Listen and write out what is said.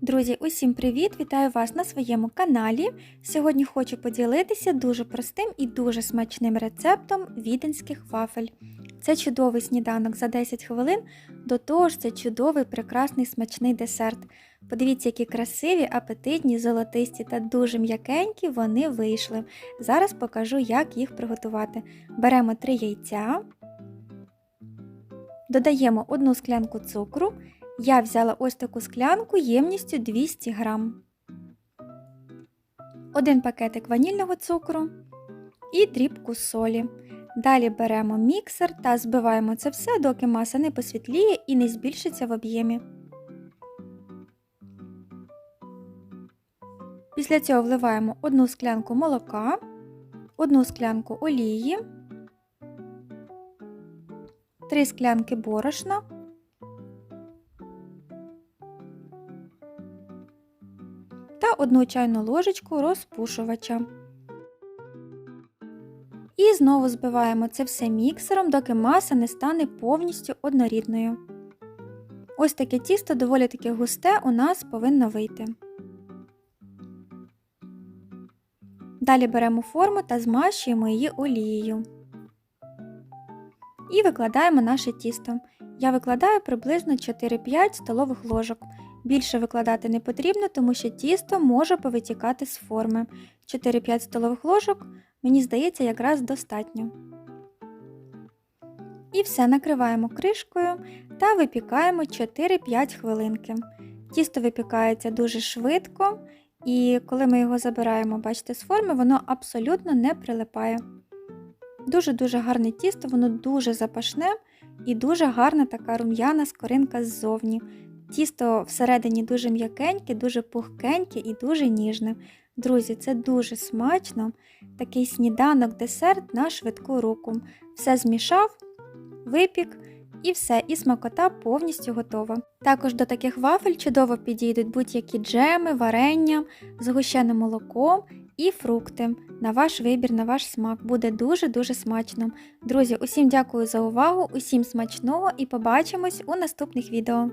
Друзі, усім привіт! Вітаю вас на своєму каналі. Сьогодні хочу поділитися дуже простим і дуже смачним рецептом віденських вафель. Це чудовий сніданок за 10 хвилин, до того ж це чудовий, прекрасний смачний десерт. Подивіться, які красиві, апетитні, золотисті та дуже м'якенькі вони вийшли. Зараз покажу, як їх приготувати. Беремо 3 яйця, додаємо 1 склянку цукру. Я взяла ось таку склянку ємністю 200 грам, один пакетик ванільного цукру і дрібку солі. Далі беремо міксер та збиваємо це все, доки маса не посвітліє і не збільшиться в об'ємі. Після цього вливаємо одну склянку молока, одну склянку олії, 3 склянки борошна. Та 1 чайну ложечку розпушувача. І знову збиваємо це все міксером, доки маса не стане повністю однорідною. Ось таке тісто доволі таки густе у нас повинно вийти. Далі беремо форму та змащуємо її олією. І викладаємо наше тісто. Я викладаю приблизно 4-5 столових ложок. Більше викладати не потрібно, тому що тісто може повитікати з форми. 4-5 столових ложок, мені здається, якраз достатньо. І все накриваємо кришкою та випікаємо 4-5 хвилинки. Тісто випікається дуже швидко, і коли ми його забираємо, бачите, з форми, воно абсолютно не прилипає. Дуже-дуже гарне тісто, воно дуже запашне і дуже гарна така рум'яна скоринка ззовні. Тісто всередині дуже м'якеньке, дуже пухкеньке і дуже ніжне. Друзі, це дуже смачно. Такий сніданок, десерт на швидку руку. Все змішав, випік і все, і смакота повністю готова. Також до таких вафель чудово підійдуть будь-які джеми, варення, згущене молоко і фрукти. На ваш вибір, на ваш смак. Буде дуже-дуже смачно. Друзі, усім дякую за увагу, усім смачного і побачимось у наступних відео.